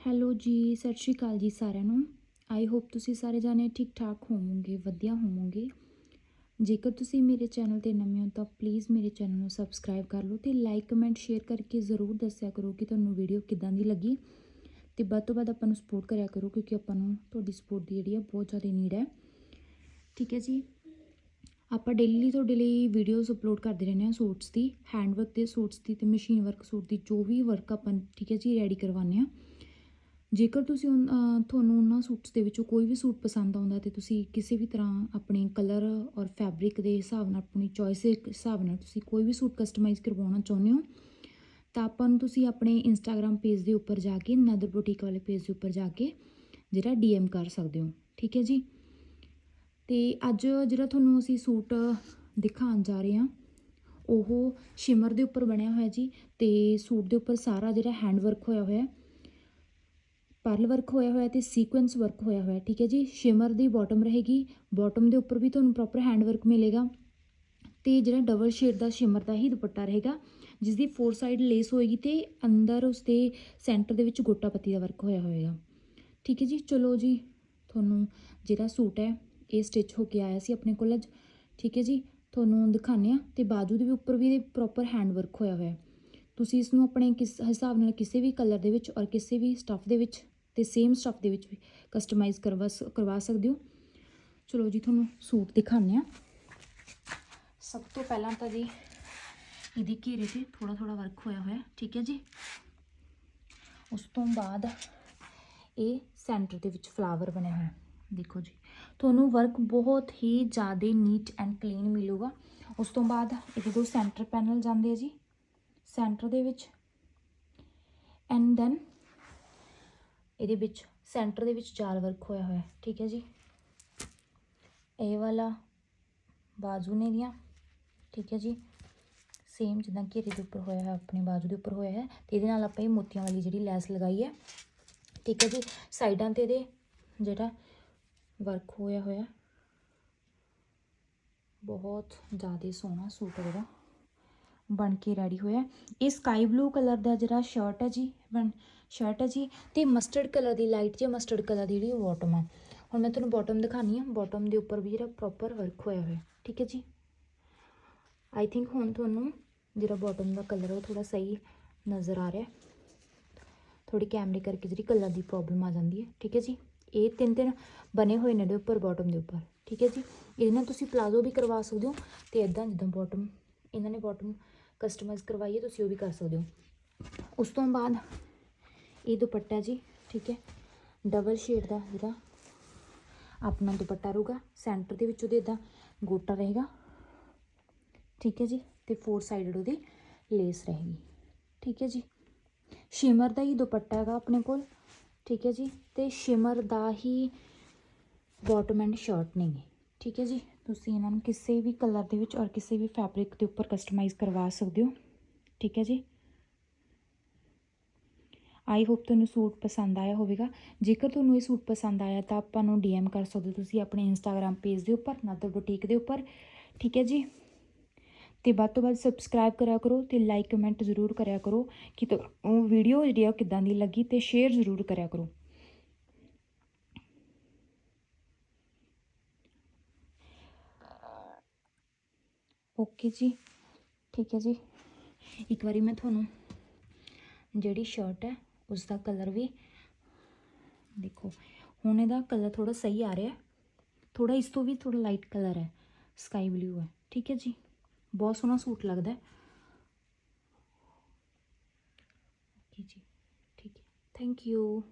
Hello ਜੀ, ਸਤਿ ਸ਼੍ਰੀ ਅਕਾਲ ਜੀ ਸਾਰਿਆਂ ਨੂੰ। ਆਈ ਹੋਪ ਤੁਸੀਂ ਸਾਰੇ ਜਾਣੇ ਠੀਕ ਠਾਕ ਹੋਵੋਗੇ, ਵਧੀਆ ਹੋਵੋਗੇ। ਜੇਕਰ ਤੁਸੀਂ ਮੇਰੇ ਚੈਨਲ ਤੇ ਨਵੇਂ ਹੋ ਤਾਂ ਪਲੀਜ਼ ਮੇਰੇ ਚੈਨਲ ਨੂੰ ਸਬਸਕ੍ਰਾਈਬ ਕਰ ਲਓ ਤੇ ਲਾਈਕ ਕਮੈਂਟ ਸ਼ੇਅਰ ਕਰਕੇ ਜ਼ਰੂਰ ਦੱਸਿਆ ਕਰੋ ਕਿ ਤੁਹਾਨੂੰ ਵੀਡੀਓ ਕਿਦਾਂ ਦੀ ਲੱਗੀ। ਤੇ ਵੱਧ ਤੋਂ ਵੱਧ ਆਪਾਂ ਨੂੰ ਸਪੋਰਟ ਕਰਿਆ ਕਰੋ ਕਿਉਂਕਿ ਆਪਾਂ ਨੂੰ ਤੁਹਾਡੀ ਸਪੋਰਟ ਦੀ ਜਿਹੜੀ ਆ ਬਹੁਤ ਜ਼ਿਆਦਾ ਨੀਡ ਹੈ। ਠੀਕ ਹੈ ਜੀ। ਆਪਾਂ ਡੇਲੀ ਤੁਹਾਡੇ ਲਈ ਵੀਡੀਓਜ਼ ਅਪਲੋਡ ਕਰਦੇ ਰਹਿੰਦੇ ਹਾਂ ਸੂਟਸ ਦੀ ਹੈਂਡ ਵਰਕ ਦੇ ਸੂਟਸ ਦੀ ਤੇ ਮਸ਼ੀਨ ਵਰਕ ਸੂਟ ਦੀ ਜੋ ਵੀ ਵਰਕ ਆਪਾਂ ਠੀਕ ਹੈ ਜੀ ਰੈਡੀ ਕਰਵਾਉਂਦੇ ਹਾਂ। ਜੇਕਰ ਤੁਸੀਂ ਉਨ- ਤੁਹਾਨੂੰ ਉਹਨਾਂ ਸੂਟਸ ਦੇ ਵਿੱਚੋਂ ਕੋਈ ਵੀ ਸੂਟ ਪਸੰਦ ਆਉਂਦਾ ਤੇ ਤੁਸੀਂ ਕਿਸੇ ਵੀ ਤਰ੍ਹਾਂ ਆਪਣੇ ਕਲਰ ਔਰ ਫੈਬਰਿਕ ਦੇ ਹਿਸਾਬ ਨਾਲ, ਆਪਣੀ ਚੋਇਸ ਦੇ ਹਿਸਾਬ ਨਾਲ ਤੁਸੀਂ ਕੋਈ ਵੀ ਸੂਟ ਕਸਟਮਾਈਜ਼ ਕਰਵਾਉਣਾ ਚਾਹੁੰਦੇ ਹੋ, ਤਾਂ ਆਪਾਂ ਨੂੰ ਤੁਸੀਂ ਆਪਣੇ ਇੰਸਟਾਗ੍ਰam ਪੇਜ ਦੇ ਉੱਪਰ ਜਾ ਕੇ ਨਦਰ ਬੁਟੀਕ ਵਾਲੇ ਪੇਜ ਦੇ ਉੱਪਰ ਜਾ ਕੇ ਜਿਹੜਾ ਡੀਐਮ ਕਰ ਸਕਦੇ ਹੋ, ਠੀਕ ਹੈ ਜੀ? ਤੇ ਅੱਜ ਜਿਹੜਾ ਤੁਹਾਨੂੰ ਅਸੀਂ ਸੂਟ ਦਿਖਾਉਣ ਜਾ ਰਹੇ ਹਾਂ, ਉਹ ਸ਼ਿਮਰ ਦੇ ਉੱਪਰ ਬਣਿਆ ਹੋਇਆ ਜੀ ਤੇ ਸੂਟ ਦੇ ਉੱਪਰ ਸਾਰਾ ਜਿਹੜਾ ਹੈਂਡ ਵਰਕ ਹੋਇਆ ਹੋਇਆ ਹੈ ਪਰਲ ਵਰਕ ਹੋਇਆ ਹੋਇਆ ਤੇ ਸੀਕੁਐਂਸ ਵਰਕ ਹੋਇਆ ਹੋਇਆ, ਠੀਕ ਹੈ ਜੀ? ਸ਼ਿਮਰ ਦੀ ਬਾਟਮ ਰਹੇਗੀ ਬਾਟਮ ਦੇ ਉੱਪਰ ਵੀ ਤੁਹਾਨੂੰ ਪ੍ਰੋਪਰ ਹੈਂਡ ਵਰਕ ਮਿਲੇਗਾ ਤੇ ਜਿਹੜਾ ਡਬਲ ਸ਼ੇਡ ਦਾ ਸ਼ਿਮਰ ਦਾ ਹੀ ਦੁਪੱਟਾ ਰਹੇਗਾ ਜਿਸ ਦੀ ਫੋਰ ਸਾਈਡ ਲੇਸ ਹੋਏਗੀ ਤੇ ਅੰਦਰ ਉਸ ਦੇ ਸੈਂਟਰ ਦੇ ਵਿੱਚ ਗੋਟਾ ਪੱਤੀ ਦਾ ਵਰਕ ਹੋਇਆ ਹੋਏਗਾ। ਠੀਕ ਹੈ ਜੀ? ਚਲੋ ਜੀ, ਤੁਹਾਨੂੰ ਜਿਹੜਾ ਸੂਟ ਹੈ, ਇਹ ਸਟਿਚ ਹੋ ਕੇ ਆਇਆ ਸੀ ਆਪਣੇ ਕੋਲ ਅੱਜ। ਠੀਕ ਹੈ ਜੀ? ਤੁਹਾਨੂੰ ਦਿਖਾਉਂਦੇ ਆ ਤੇ ਬਾਜੂ ਦੇ ਉੱਪਰ ਵੀ ਇਹ ਪ੍ਰੋਪਰ ਹੈਂਡ ਵਰਕ ਹੋਇਆ ਹੋਇਆ। ਤੁਸੀਂ ਇਸ ਨੂੰ ਆਪਣੇ ਕਿਸ ਹਿਸਾਬ ਨਾਲ ਕਿਸੇ ਵੀ ਕਲਰ ਦੇ ਵਿੱਚ ਔਰ ਕਿਸੇ ਵੀ ਸਟੱਫ ਦੇ ਵਿੱਚ ਤੇ ਸੇਮ ਸਟੱਫ ਦੇ ਵਿੱਚ ਵੀ ਕਸਟਮਾਈਜ਼ ਕਰਵਾ ਸ- ਕਰਵਾ ਸਕਦੇ ਹੋ। ਚਲੋ ਜੀ, ਤੁਹਾਨੂੰ ਸੂਟ ਦਿਖਾਉਂਦੇ ਆ ਸਭ ਤੋਂ ਪਹਿਲਾਂ ਤਾਂ ਜੀ, ਇਹਦੇ ਘੇਰੇ ਤੇ ਥੋੜਾ ਥੋੜਾ ਵਰਕ ਹੋਇਆ ਹੋਇਆ, ਠੀਕ ਹੈ ਜੀ? ਉਸ ਤੋਂ ਬਾਅਦ ਇਹ ਸੈਂਟਰ ਦੇ ਵਿੱਚ ਫਲਾਵਰ ਬਣਿਆ ਹੋਇਆ, ਦੇਖੋ ਜੀ। ਤੁਹਾਨੂੰ ਵਰਕ ਬਹੁਤ ਹੀ ਜ਼ਿਆਦਾ ਨੀਟ ਐਂਡ ਕਲੀਨ ਮਿਲੂਗਾ। ਉਸ ਤੋਂ ਬਾਅਦ ਇਹਦੇ ਦੋ ਸੈਂਟਰ ਪੈਨਲ ਜਾਂਦੇ ਆ ਜੀ ਸੈਂਟਰ ਦੇ ਵਿੱਚ ਐਂਡ ਦੈਨ ਇਹਦੇ ਵਿੱਚ ਸੈਂਟਰ ਦੇ ਵਿੱਚ ਜਾਲ ਵਰਕ ਹੋਇਆ ਹੋਇਆ, ਠੀਕ ਹੈ ਜੀ। ਇਹ ਵਾਲਾ ਬਾਜੂ ਨੇ ਦੀਆਂ ਠੀਕ ਹੈ ਜੀ। ਸੇਮ ਜਿੱਦਾਂ ਘੇਰੇ ਦੇ ਉੱਪਰ ਹੋਇਆ ਹੈ ਆਪਣੇ ਬਾਜੂ ਦੇ ਉੱਪਰ ਹੋਇਆ ਹੈ ਤੇ ਇਹਦੇ ਨਾਲ ਆਪਾਂ ਇਹ ਮੋਤੀਆਂ ਵਾਲੀ ਜਿਹੜੀ ਲੈਸ ਲਗਾਈ ਹੈ, ਠੀਕ ਹੈ ਜੀ। ਸਾਈਡਾਂ ਤੇ ਇਹਦੇ ਜਿਹੜਾ ਵਰਕ ਹੋਇਆ ਹੋਇਆ, ਬਹੁਤ ਜ਼ਿਆਦਾ ਸੋਹਣਾ ਸੂਟ ਹੈ ਬਣ ਕੇ ਰੈਡੀ ਹੋਇਆ। ਇਹ ਸਕਾਈ ਬਲੂ ਕਲਰ ਦਾ ਜਿਹੜਾ ਸ਼ਰਟ ਹੈ ਜੀ, ਬਣ ਸ਼ਰਟ ਹੈ ਜੀ ਤੇ ਮਸਟਰਡ ਕਲਰ ਦੀ ਲਾਈਟ ਜਿਹੀ ਮਸਟਰਡ ਕਲਰ ਦੀ ਜਿਹੜੀ ਬਾਟਮ ਆ। ਹੁਣ ਮੈਂ ਤੁਹਾਨੂੰ ਬਾਟਮ ਦਿਖਾਣੀ ਆ। ਬਾਟਮ ਦੇ ਉੱਪਰ ਵੀ ਜਿਹੜਾ ਪ੍ਰੋਪਰ ਵਰਕ ਹੋਇਆ ਹੋਇਆ। ਠੀਕ ਹੈ ਜੀ? ਆਈ ਥਿੰਕ ਹੁਣ ਤੁਹਾਨੂੰ ਜਿਹੜਾ ਬਾਟਮ ਦਾ ਕਲਰ ਉਹ ਥੋੜਾ ਸਹੀ ਨਜ਼ਰ ਆ ਰਿਹਾ। ਥੋੜੀ ਕੈਮਰੇ ਕਰਕੇ ਜਿਹੜੀ ਕਲਰ ਦੀ ਪ੍ਰੋਬਲਮ ਆ ਜਾਂਦੀ ਹੈ। ਠੀਕ ਹੈ ਜੀ? ਇਹ ਤਿੰਨ ਤਿੰਨ ਬਣੇ ਹੋਏ ਨੇ ਦੇ ਉੱਪਰ ਬਾਟਮ ਦੇ ਉੱਪਰ। ਠੀਕ ਹੈ ਜੀ? ਇਹਦੇ ਨਾਲ ਤੁਸੀਂ ਪਲਾਜ਼ੋ ਵੀ ਕਰਵਾ ਸਕਦੇ ਹੋ ਤੇ ਇਦਾਂ ਜਿੱਦਾਂ ਬਾਟਮ ਇਹਨਾਂ ਨੇ ਬਾਟਮ ਕਸਟਮਾਈਜ਼ ਕਰਵਾਈ ਹੈ, ਤੁਸੀਂ ਉਹ ਵੀ ਕਰ ਸਕਦੇ ਹੋ। ਉਸ ਤੋਂ ਬਾਅਦ ਇਹ ਦੁਪੱਟਾ ਜੀ, ਠੀਕ ਹੈ? ਡਬਲ ਸ਼ੇਡ ਦਾ ਜਿਹੜਾ ਆਪਣਾ ਦੁਪੱਟਾ ਰਹੂਗਾ ਸੈਂਟਰ ਦੇ ਵਿੱਚ ਉਹਦੇ ਇਦਾਂ ਗੋਟਾ ਰਹੇਗਾ। ਠੀਕ ਹੈ ਜੀ? ਤੇ ਫੋਰ ਸਾਈਡਡ ਉਹਦੀ ਲੇਸ ਰਹੇਗੀ। ਠੀਕ ਹੈ ਜੀ? ਸ਼ਿਮਰ ਦਾ ਹੀ ਦੁਪੱਟਾ ਹੈਗਾ ਆਪਣੇ ਕੋਲ। ਠੀਕ ਹੈ ਜੀ? ਤੇ ਸ਼ਿਮਰ ਦਾ ਹੀ ਬਾਟਮ ਐਂਡ ਸ਼ਰਟ ਨੇਗੇ ਠੀਕ ਹੈ ਜੀ? ਤੁਸੀਂ ਇਹਨਾਂ ਨੂੰ ਕਿਸੇ ਵੀ ਕਲਰ ਦੇ ਵਿੱਚ ਔਰ ਕਿਸੇ ਵੀ ਫੈਬਰਿਕ ਦੇ ਉੱਪਰ ਕਸਟਮਾਈਜ਼ ਕਰਵਾ ਸਕਦੇ ਹੋ। ਠੀਕ ਹੈ ਜੀ? ਆਈ ਹੋਪ ਤੁਹਾਨੂੰ ਸੂਟ ਪਸੰਦ ਆਇਆ ਹੋਵੇਗਾ। ਜੇਕਰ ਤੁਹਾਨੂੰ ਇਹ ਸੂਟ ਪਸੰਦ ਆਇਆ ਤਾਂ ਆਪਾਂ ਨੂੰ ਡੀਐਮ ਕਰ ਸਕਦੇ ਹੋ ਤੁਸੀਂ ਆਪਣੇ ਇੰਸਟਾਗ੍ਰam ਪੇਜ ਦੇ ਉੱਪਰ ਨਦਰ ਬੁਟੀਕ ਦੇ ਉੱਪਰ। ਠੀਕ ਹੈ ਜੀ? ਤੇ ਵੱਧ ਤੋਂ ਵੱਧ ਸਬਸਕ੍ਰਾਈਬ ਕਰਿਆ ਕਰੋ ਤੇ ਲਾਈਕ ਕਮੈਂਟ ਜ਼ਰੂਰ ਕਰਿਆ ਕਰੋ ਕਿ ਤੁ- ਉਹ ਵੀਡੀਓ ਜਿਹੜੀ ਆ ਕਿਦਾਂ ਦੀ ਲੱਗੀ ਤੇ ਸ਼ੇਅਰ ਜ਼ਰੂਰ ਕਰਿਆ ਕਰੋ। ਓਕੇ ਜੀ। ਠੀਕ ਹੈ ਜੀ। ਇੱਕ ਵਾਰੀ ਮੈਂ ਤੁਹਾਨੂੰ ਜਿਹੜੀ ਸ਼ਰਟ ਹੈ ਉਸ ਦਾ ਕਲਰ ਵੀ ਦੇਖੋ ਹੁਣ ਇਹਦਾ ਕਲਰ ਥੋੜਾ ਸਹੀ ਆ ਰਿਹਾ ਥੋੜਾ ਇਸ ਤੋਂ ਵੀ ਥੋੜਾ ਲਾਈਟ ਕਲਰ ਹੈ ਸਕਾਈ ਬਲੂ ਹੈ ਠੀਕ ਹੈ ਜੀ ਬਹੁਤ ਸੋਹਣਾ ਸੂਟ ਲੱਗਦਾ ਹੈ ਓਕੇ ਜੀ ਠੀਕ ਹੈ ਥੈਂਕ ਯੂ